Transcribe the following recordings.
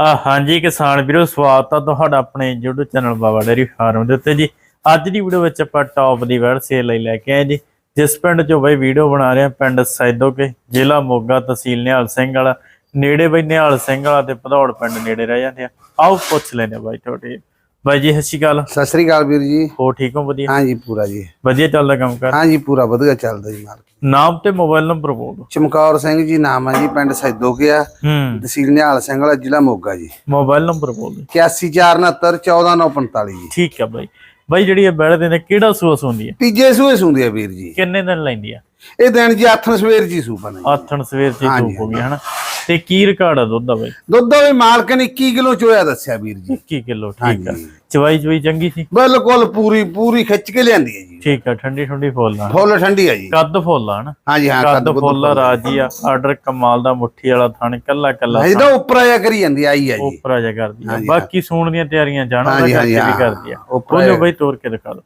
ਆ ਹਾਂਜੀ ਕਿਸਾਨ ਵੀਰੋ, ਸਵਾਗਤ ਆ ਤੁਹਾਡਾ ਆਪਣੇ YouTube channel Baba dairy farm ਦੇ ਉੱਤੇ ਜੀ। ਅੱਜ ਦੀ ਵੀਡੀਓ ਵਿੱਚ ਆਪਾਂ ਟੌਪ ਦੀ ਵੈੜ ਸੇਲ ਲਈ ਲੈ ਕੇ ਆਏ ਜੀ। ਜਿਸ ਪਿੰਡ ਚੋਂ ਬਈ ਵੀਡੀਓ ਬਣਾ ਰਹੇ ਆ ਪਿੰਡ ਸੈਦੋਕੇ, ਜ਼ਿਲ੍ਹਾ ਮੋਗਾ ਤਹਿਸੀਲ ਨਿਹਾਲ ਸਿੰਘ ਵਾਲਾ। ਨੇੜੇ ਬਈ ਨਿਹਾਲ ਸਿੰਘ ਵਾਲਾ ਤੇ ਭਦੌੜ ਪਿੰਡ ਨੇੜੇ ਰਹਿ ਜਾਂਦੇ ਆ। ਆਓ ਪੁੱਛ ਲੈਨੇ ਆ ਬਾਈ ਤੁਹਾਡੇ। ਬਾਈ ਜੀ ਸਤਿ ਸ਼੍ਰੀ ਅਕਾਲ। ਸਤਿ ਸ੍ਰੀ ਅਕਾਲ ਵੀਰ ਜੀ। ਹੋ ਠੀਕ ਹੋ ਵਧੀਆ? ਹਾਂਜੀ ਪੂਰਾ ਜੀ। ਵਧੀਆ ਚੱਲਦਾ ਕੰਮ ਕਰ? ਹਾਂਜੀ ਪੂਰਾ ਵਧੀਆ ਚੱਲਦਾ ਜੀ ਮਾਲਕ ਨਾਮ ਤੇ ਮੋਬਾਈਲ ਨੰਬਰ ਬੋਲ ਦਿਓ। ਚਮਕੌਰ ਸਿੰਘ ਜੀ ਨਾਮ ਹੈ ਜੀ ਪਿੰਡ ਸੈਦੋਕਿਆ ਹੂੰ। ਤਹਿਸੀਲ ਨਿਹਾਲ ਸਿੰਘ ਵਾਲਾ ਜ਼ਿਲ੍ਹਾ ਮੋਗਾ ਜੀ। ਮੋਬਾਈਲ ਨੰਬਰ ਬੋਲ ਦਿਓ। 8469 14945 ਜੀ। ਠੀਕ ਆ ਬਾਈ। ਬਾਈ ਜਿਹੜੀ ਇਹ ਬੈੜ ਦੇ ਨੇ ਕਿਹੜਾ ਸੂਸ ਹੁੰਦੀ ਹੈ? ਤੀਜੇ ਸੂਏ ਸੁੰਦੀ ਆ ਵੀਰ ਜੀ। ਕਿੰਨੇ ਦਿਨ ਲੈਂਦੀ ਆ? ਇਹ ਦਿਨ ਜੀ ਆਥਣ ਸਵੇਰ ਜੀ ਸੂ ਬਣੇ ਆਥਣ ਸਵੇਰ ਹੀ ਧੂਪ ਹੋ ਗਈ ਹਨਾ? ਤੇ ਕੀ ਰਿਕਾਰਡ ਆ ਦੁੱਧ ਦਾ ਬਾਈ? ਦੁੱਧ ਦਾ ਵੀ ਮਾਲਕ ਨੇ 21 ਕਿਲੋ ਚੋਇਆ ਦੱਸਿਆ ਵੀਰ ਜੀ। 21 ਕਿਲੋ ਠੀਕ ਆ। ਹਾਂਜੀ। ਚਵਾਈ ਚਵਾਈ ਚੰਗੀ ਸੀ? ਬਿਲਕੁਲ ਪੂਰੀ ਪੂਰੀ ਖਿੱਚ ਕੇ ਲਿਆਂਦੀ ਹੈ ਜੀ। ਠੀਕ ਆ ਠੰਡੀ ਠੰਡੀ ਫੁੱਲ ਆ। ਫੁੱਲ ਠੰਡੀ ਆ ਜੀ। ਕੱਦ ਫੁੱਲ ਆ ਹਨਾ ਹਾਂਜੀ ਹਾਂ ਕੱਦ ਫੁੱਲ ਆ, ਰਾਜੀ ਆ ਆਰਡਰ ਕਮਾਲ ਦਾ ਮੁੱਠੀ ਵਾਲਾ ਥਣ ਕੱਲਾ ਕੱਲਾ ਇਹਦਾ ਉੱਪਰ ਆਇਆ ਕਰੀ ਜਾਂਦੀ ਆਈ ਆ ਜੀ। ਉਪਰਾ ਜਾ ਕਰਦੀ ਆ। ਬਾਕੀ ਸੂਣ ਦੀਆਂ ਤਿਆਰੀਆਂ ਜਾਣਾ ਦਾ ਹਾਂਜੀ, ਕਰਕੇ ਹਾਂਜੀ, ਵੀ ਹਾਂ। ਕਰਦੀ ਆ। ਉੱਪਰ ਬੋਲੋ ਬਈ ਤੋਰ ਕੇ ਦਿਖਾ ਦੋ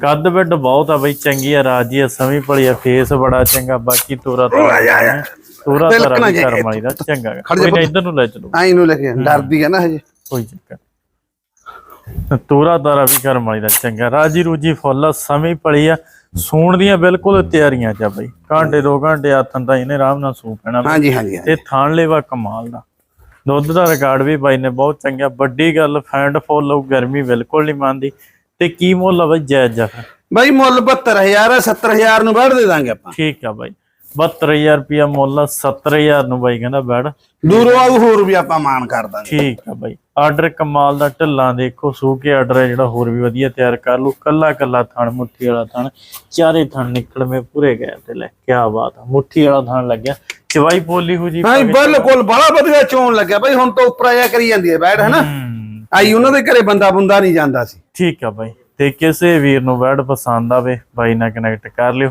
ਕੱਦ ਬਿੱਡ ਬਹੁਤ ਆ ਬਈ ਚੰਗੀ ਆ ਰਾਜੀ ਆ ਸਮੀ ਭਲੀ ਆ ਫੇਸ ਬੜਾ ਚੰਗਾ ਬਾਕੀ ਤੋਰਾ ਤੋਰਾ ਤੋਰਾ ਬਿਲਕੁਲ ਤੋਰਾ ਵੀ ਜੀ। ਕਰਮ ਵਾਲੀ ਦਾ ਚੰਗਾ ਗਾ। ਜਾ ਕੋਈ ਨਾ। ਇੱਧਰ ਨੂੰ ਲੈ ਚਲੋ ਆਈ ਨੂੰ ਲੈ ਕੇ ਡਰਦੀ ਆ ਨਾ ਹਜੇ ਕੋਈ ਚੱਕਰ। ਤੋਰਾ ਤਾਰਾ ਵੀ ਕਰਮ ਵਾਲੀ ਦਾ ਚੰਗਾ ਰਾਜੀ ਰੂਜੀ ਫੁੱਲ ਆ, ਸਮੀ ਪਲੀ ਆ ਸੂਣ ਦੀਆਂ ਬਿਲਕੁਲ ਤਿਆਰੀਆਂ ਚ ਆ ਬਈ ਘੰਟੇ ਦੋ ਘੰਟੇ ਆਥਨ ਤਾਂ ਇਹਨੇ ਆਰਾਮ ਨਾਲ ਸੂ ਪੈਣਾ। ਹਾਂਜੀ ਹਾਂਜੀ। ਤੇ ਥਾਣ ਲੈਵਾ ਕਮਾਲ ਦਾ ਦੁੱਧ ਦਾ ਰਿਕਾਰਡ ਵੀ ਬਾਈ ਨੇ ਬਹੁਤ ਚੰਗਾ ਵੱਡੀ ਗੱਲ ਫੈਂਡ ਫੁੱਲ ਉਹ ਗਰਮੀ ਬਿਲਕੁਲ ਨਹੀਂ ਮੰਨਦੀ ਤੇ ਕੀ ਮੁੱਲ ਆ ਬਈ ਜਾਇਜ਼ ਜਾ ਫਿਰ ਬਾਈ ਮੁੱਲ 72000 ਹੈ 70000 ਨੂੰ ਵੜ ਦੇ ਦਾਂਗੇ ਆਪਾਂ ਠੀਕ ਆ ਬਾਈ 72000 ਰੁਪਿਆ ਮੁੱਲ ਆ 70000 ਨੂੰ ਬਾਈ ਕਹਿੰਦਾ ਬੈੜ ਦੂਰੋਂ ਆਊ ਹੋਰ ਵੀ ਆਪਾਂ ਮਾਨ ਕਰ ਦਾਂਗੇ। ਠੀਕ ਆ ਬਾਈ। ਆਰਡਰ ਕਮਾਲ ਦਾ ਢਿੱਲਾਂ ਦੇਖੋ ਸੂ ਕੇ ਆਰਡਰ ਹੈ ਜਿਹੜਾ ਹੋਰ ਵੀ ਵਧੀਆ ਤਿਆਰ ਕਰ ਲੂ ਕੱਲਾ ਕੱਲਾ ਥਣ ਮੁੱਠੀ ਵਾਲਾ ਥਣ ਚਾਰੇ ਥਣ ਨਿਕਲਵੇਂ ਪੂਰੇ ਗਏ ਤੇ ਲੈ ਕੀ ਬਾਤ ਆ। ਮੁੱਠੀ ਵਾਲਾ ਥਣ ਲੱਗਿਆ ਚਵਾਈ ਪੋਲੀ ਹੋ ਜੀ ਹਾਂ ਬਿਲਕੁਲ ਬੜਾ ਵਧੀਆ ਚੋਣ ਲੱਗਿਆ ਬਾਈ ਹੁਣ ਤਾਂ ਉੱਪਰ ਆਇਆ ਕਰੀ ਜਾਂਦੀ ਹੈ ਬੈਠ ਹਨਾ? ਆਈ ਉਹਨਾਂ ਦੇ ਘਰੇ ਬੰਦਾ ਬੁੰਦਾ ਨਹੀਂ ਜਾਂਦਾ ਸੀ। ਠੀਕ ਆ ਬਾਈ। ਤੇ ਕਿਸੇ ਵੀਰ ਨੂੰ ਵਰਡ ਪਸੰਦ ਆਵੇ ਬਾਈ ਨਾਲ ਕਨੈਕਟ ਕਰ ਲਿਓ।